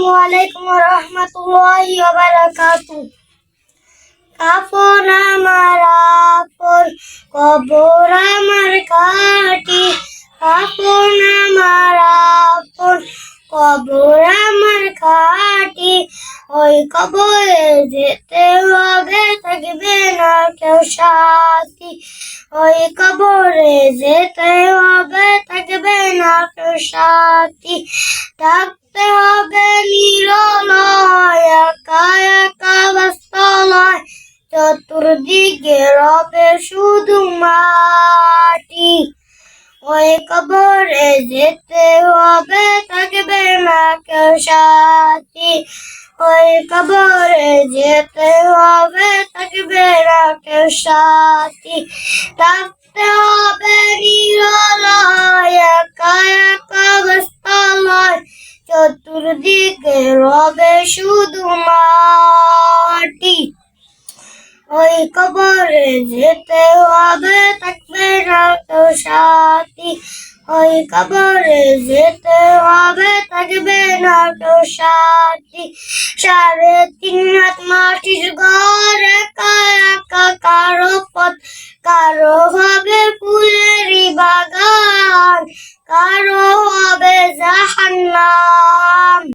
আসসালামু আমার, আপন কবর আমার কাটি কাফন আমার, আপন কবর আমার কাটি ওই কবরে যেতে হবে, থাকবে না কেউ সাথী। ওই কবরে যেতে হবে থাকবে না কেউ সাথী থাকতে হবে নিরলয়, একা একা বাস্তলয় চতুর্দিকে রবে শুধু মাটি। ওই কবরে যেতে হবে, থাকবে না কেউ সাথী। ওই কবরে যেতে হবে, থাকবে না কেউ সাথী। থাকতে চতুর্দিকে রবে শুধু মাটি। ওই কবরে যেতে হবে, থাকবে না কেউ সাথী ওই কবরে যেতে হবে, থাকবে না সাথী সাড়ে তিন হাত মাটির কারও পথ। কারও হবে ফুলেরই